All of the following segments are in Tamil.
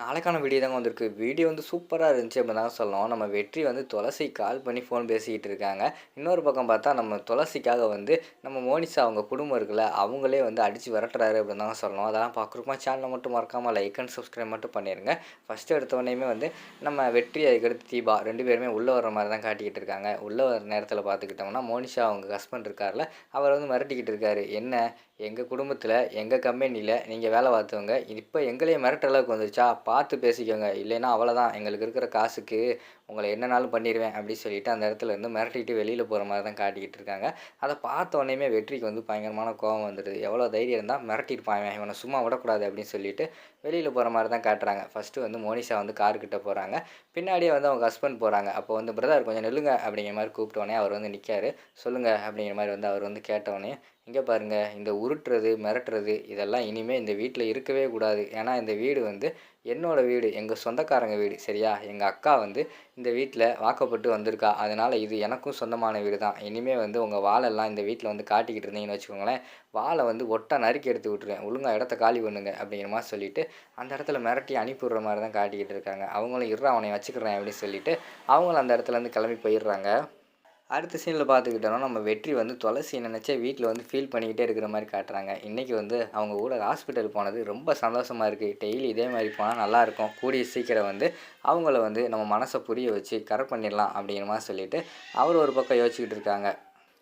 நாளைக்கான வீடியோ தாங்க வந்திருக்கு. வீடியோ வந்து சூப்பராக இருந்துச்சு அப்படின்னு தான் சொல்லணும். நம்ம வெற்றி வந்து துளசி கால் பண்ணி ஃபோன் பேசிக்கிட்டு இருக்காங்க. இன்னொரு பக்கம் பார்த்தா நம்ம துளசிக்காக வந்து நம்ம மோனிஷா அவங்க குடும்பம் இருக்குல்ல அவங்களே வந்து அடித்து விரட்டுறாரு அப்படின்னு தான் சொல்லணும். அதெல்லாம் பார்க்குறோமா சேனலை மட்டும் மறக்காமல் லைக் அண்ட் சப்ஸ்கிரைப் மட்டும் பண்ணிடுங்க ஃபஸ்ட்டு எடுத்தவொடனேயுமே வந்து நம்ம வெற்றி அதுக்கடுத்து தீபா ரெண்டு பேருமே உள்ளே வர மாதிரி தான் காட்டிக்கிட்டு இருக்காங்க. உள்ளே வர நேரத்தில் பார்த்துக்கிட்டோம்னா மோனிஷா அவங்க ஹஸ்பண்ட் இருக்கார்ல அவர் வந்து மிரட்டிக்கிட்டு இருக்காரு. என்ன? எங்கள் குடும்பத்தில் எங்கள் கம்பெனியில் நீங்கள் வேலை பார்த்தவங்க இப்போ எங்களையே மிரட்டுற அளவுக்கு வந்துருச்சா? பார்த்து பேசிக்கோங்க. இல்லைன்னா அவ்வளோதான் எங்களுக்கு இருக்கிற காசுக்கு உங்களை என்னனாலும் பண்ணிடுவேன் அப்படின்னு சொல்லிட்டு அந்த இடத்துல இருந்து மிரட்டிட்டு வெளியில் போகிற மாதிரி தான் காட்டிக்கிட்டு இருக்காங்க. அதை பார்த்த உடனேயுமே வெற்றிக்கு வந்து பயங்கரமான கோபம் வந்துடுது. எவ்வளோ தைரியம் இருந்தால் மிரட்டிருப்பாங்க இவனை சும்மா விடக்கூடாது அப்படின்னு சொல்லிட்டு வெளியில் போகிற மாதிரி தான் காட்டுறாங்க. ஃபஸ்ட்டு வந்து மோனிஷா வந்து கார்கிட்ட போகிறாங்க பின்னாடியே வந்து அவங்க ஹஸ்பண்ட் போகிறாங்க அப்போ வந்து பிரதர் கொஞ்சம் நில்லுங்க அப்படிங்கிற மாதிரி கூப்பிட்டோடனே அவர் வந்து நிற்காரு சொல்லுங்கள் அப்படிங்கிற மாதிரி வந்து அவர் வந்து கேட்டவுடனே இங்கே பாருங்கள் இந்த உருட்டுறது மிரட்டுறது இதெல்லாம் இனிமேல் இந்த வீட்டில் இருக்கவே கூடாது. ஏன்னா இந்த வீடு வந்து என்னோடய வீடு எங்கள் சொந்தக்காரங்க வீடு சரியா? எங்கள் அக்கா வந்து இந்த வீட்டில் வாக்கப்பட்டு வந்திருக்கா. அதனால் இது எனக்கும் சொந்தமான வீடு தான் இனிமேல் வந்து உங்கள் வாழெல்லாம் இந்த வீட்டில் வந்து காட்டிக்கிட்டு இருந்தீங்கன்னு வச்சுக்கோங்களேன் வாழை வந்து ஒட்டை நறுக்கி எடுத்து விட்டுருவேன். ஒழுங்காக இடத்த காலி பண்ணுங்க அப்படிங்கிற மாதிரி சொல்லிவிட்டு அந்த இடத்துல மிரட்டி அனுப்பிவிடுற மாதிரி தான் காட்டிக்கிட்டு இருக்காங்க. அவங்களும் இருறா அவனை வச்சுக்கிறேன் அப்படின்னு சொல்லிட்டு அவங்களும் அந்த இடத்துலேருந்து கிளம்பி போயிடுறாங்க. அடுத்த சீனில் பார்த்துக்கிட்டோம்னா நம்ம வெற்றி வந்து துளசி நினச்சா வீட்டில் வந்து ஃபீல் பண்ணிக்கிட்டே இருக்கிற மாதிரி காட்டுறாங்க. இன்றைக்கி வந்து அவங்க கூட ஹாஸ்பிட்டல் போனது ரொம்ப சந்தோஷமாக இருக்குது டெய்லி இதே மாதிரி போனால் நல்லாயிருக்கும் கூடிய சீக்கிரம் வந்து அவங்கள வந்து நம்ம மனசை புரிய வச்சு கரெக்ட் பண்ணிடலாம் அப்படிங்கிற மாதிரி சொல்லிவிட்டு அவர் ஒரு பக்கம் யோசிச்சுக்கிட்டு இருக்காங்க.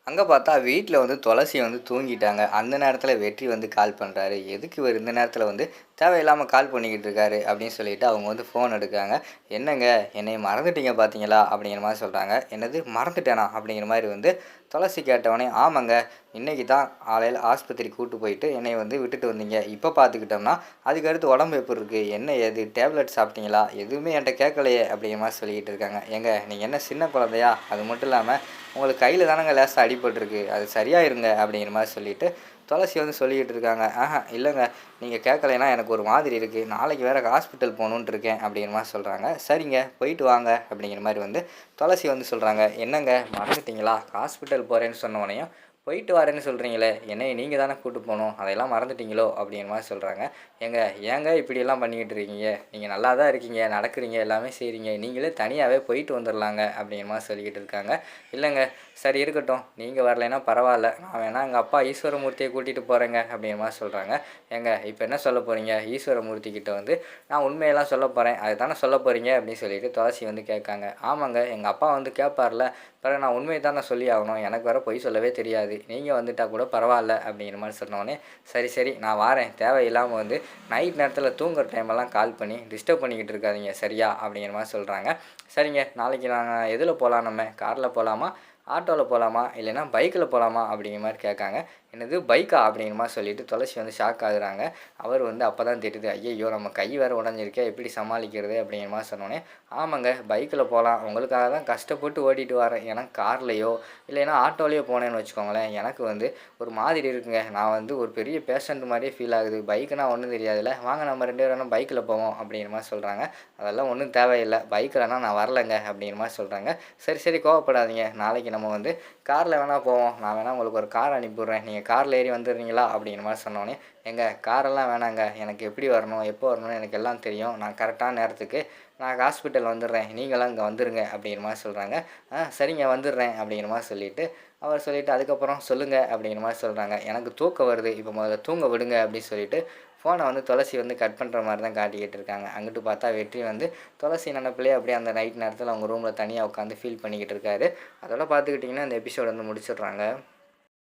அங்கே பார்த்தா வீட்டில் வந்து துளசி வந்து தூங்கிட்டாங்க. அந்த நேரத்தில் வெற்றி வந்து கால் பண்ணுறாரு எதுக்கு இவர் இந்த நேரத்தில் வந்து தேவையில்லாமல் கால் பண்ணிக்கிட்டு இருக்காரு அப்படின்னு சொல்லிட்டு அவங்க வந்து ஃபோன் எடுக்காங்க என்னங்க என்னை மறந்துட்டீங்க பார்த்தீங்களா? அப்படிங்கிற மாதிரி சொல்கிறாங்க என்னது? மறந்துட்டேனா? அப்படிங்கிற மாதிரி வந்து துளசி கேட்டவனே ஆமாங்க இன்றைக்கி தான் ஆலையில் ஆஸ்பத்திரி கூட்டு போயிட்டு என்னை வந்து விட்டுட்டு வந்தீங்க. இப்போ பார்த்துக்கிட்டோம்னா அதுக்கடுத்து உடம்பு எப்படி இருக்குது என்ன எது டேப்லெட் சாப்பிட்டீங்களா? எதுவுமே என்கிட்ட கேட்கலையே அப்படிங்கிற மாதிரி சொல்லிக்கிட்டு இருக்காங்க. ஏங்க நீங்கள் என்ன சின்ன குழந்தையா? அது மட்டும் இல்லாமல் உங்களுக்கு கையில் தானங்க லேசாக அடிபட்டுருக்கு. அது சரியாயிருங்க அப்படிங்கிற மாதிரி சொல்லிவிட்டு துளசி வந்து சொல்லிக்கிட்டு இருக்காங்க ஆஹா இல்லைங்க. நீங்கள் கேட்கலைன்னா எனக்கு ஒரு மாதிரி இருக்குது நாளைக்கு வேறு ஹாஸ்பிட்டல் போகணுன்ட்டு இருக்கேன் அப்படிங்கிற மாதிரி சொல்கிறாங்க சரிங்க போயிட்டு வாங்க அப்படிங்கிற மாதிரி வந்து துளசி வந்து சொல்கிறாங்க என்னங்க மறந்துட்டிங்களா? ஹாஸ்பிட்டல் போகிறேன்னு சொன்னோடனையும் போயிட்டு வரேன்னு சொல்கிறீங்களே என்னை நீங்கள் தானே கூட்டு போகணும் அதையெல்லாம் மறந்துட்டீங்களோ அப்படிங்கிற மாதிரி சொல்கிறாங்க ஏங்க ஏங்க இப்படியெல்லாம் பண்ணிக்கிட்டு இருக்கீங்க? நீங்கள் நல்லா தான் இருக்கீங்க நடக்கிறீங்க எல்லாமே செய்கிறீங்க நீங்களே தனியாகவே போயிட்டு வந்துடலாங்க அப்படிங்கிற மாதிரி சொல்லிக்கிட்டு இருக்காங்க. இல்லைங்க சரி இருக்கட்டும் நீங்கள் வரலைன்னா பரவாயில்ல நான் வேணால் எங்கள் அப்பா ஈஸ்வரமூர்த்தியை கூட்டிகிட்டு போகிறேங்க அப்படிங்கிற மாதிரி சொல்கிறாங்க ஏங்க இப்போ என்ன சொல்ல போகிறீங்க ஈஸ்வரமூர்த்தி கிட்ட வந்து நான் உண்மையெல்லாம் சொல்ல போகிறேன் அது தானே சொல்ல போகிறீங்க அப்படின்னு சொல்லிட்டு துளசி வந்து கேட்காங்க. ஆமாங்க எங்கள் அப்பா வந்து கேட்பார்ல பிறகு நான் உண்மையை தானே சொல்லி ஆகணும் எனக்கு வேறு பொய் சொல்லவே தெரியாது. நீங்கள் வந்துட்டால் கூட பரவாயில்ல அப்படிங்கிற மாதிரி சொன்னோடனே சரி சரி நான் வாரேன். தேவையில்லாமல் வந்து நைட் நேரத்தில் தூங்குற டைமெல்லாம் கால் பண்ணி டிஸ்டர்ப் பண்ணிக்கிட்டு இருக்காதிங்க சரியா? அப்படிங்கிற மாதிரி சொல்கிறாங்க சரிங்க நாளைக்கு நாங்கள் எதில் போகலாம் நம்ம? காரில் போகலாமா ஆட்டோவில் போகலாமா இல்லைனா பைக்கில் போகலாமா அப்படிங்கிற மாதிரி கேட்காங்க. என்னது பைக்கா? அப்படிங்கிற மாதிரி சொல்லிட்டு துளசி வந்து ஷாக் ஆகுறாங்க. அவர் வந்து அப்போ தான் தெரியுது ஐயோ நம்ம கை வேறு உடஞ்சிருக்கே எப்படி சமாளிக்கிறது? அப்படிங்கிற மாதிரி சொன்னோன்னே ஆமாங்க பைக்கில் போகலாம் உங்களுக்காக தான் கஷ்டப்பட்டு ஓட்டிகிட்டு வரேன். ஏன்னா கார்லேயோ இல்லைன்னா ஆட்டோலேயோ போனேன்னு வச்சுக்கோங்களேன் எனக்கு வந்து ஒரு மாதிரி இருக்குங்க. நான் வந்து ஒரு பெரிய பேஷண்ட் மாதிரியே ஃபீல் ஆகுது. பைக்குனா ஒன்றும் தெரியாதுல்ல. வாங்க நம்ம ரெண்டு பேரும் பைக்கில் போவோம் அப்படிங்கிற மாதிரி சொல்கிறாங்க அதெல்லாம் ஒன்றும் தேவையில்லை. பைக்கில்னா நான் வரலைங்க அப்படிங்கிற மாதிரி சொல்கிறாங்க சரி சரி கோவப்படாதீங்க. நாளைக்கு நம்ம வந்து காரில் வேணால் போவோம். நான் வேணால் உங்களுக்கு ஒரு கார் அனுப்பிவிட்றேன். நீங்கள் காரில் ஏறி வந்துடுறீங்களா? அப்படிங்கிற மாதிரி சொன்னோன்னே எங்கள் காரெல்லாம் வேணாங்க. எனக்கு எப்படி வரணும்? எப்போ வரணும்னு எனக்கு எல்லாம் தெரியும். நான் கரெக்டான நேரத்துக்கு நான் ஹாஸ்பிட்டல் வந்துடுறேன். நீங்களாம் இங்கே வந்துடுங்க அப்படிங்கிற மாதிரி சொல்கிறாங்க ஆ சரிங்க வந்துடுறேன். அப்படிங்கிற மாதிரி சொல்லிவிட்டு அவர் சொல்லிவிட்டு அதுக்கப்புறம் சொல்லுங்கள் அப்படிங்கிற மாதிரி சொல்கிறாங்க எனக்கு தூக்கம் வருது இப்போ முதல்ல தூங்க விடுங்க அப்படின்னு சொல்லிட்டு ஃபோனை வந்து துளசி வந்து கட் பண்ணுற மாதிரி தான் காட்டிக்கிட்டு இருக்காங்க. அங்கிட்டு பார்த்தா வெற்றி வந்து துளசி நினப்பிலே அப்படியே அந்த நைட் நேரத்தில் அவங்க ரூமில் தனியாக உட்காந்து ஃபீல் பண்ணிக்கிட்டு இருக்காரு. அதெல்லாம் பார்த்துக்கிட்டிங்கன்னா அந்த எபிசோட் வந்து முடிச்சிடுறாங்க.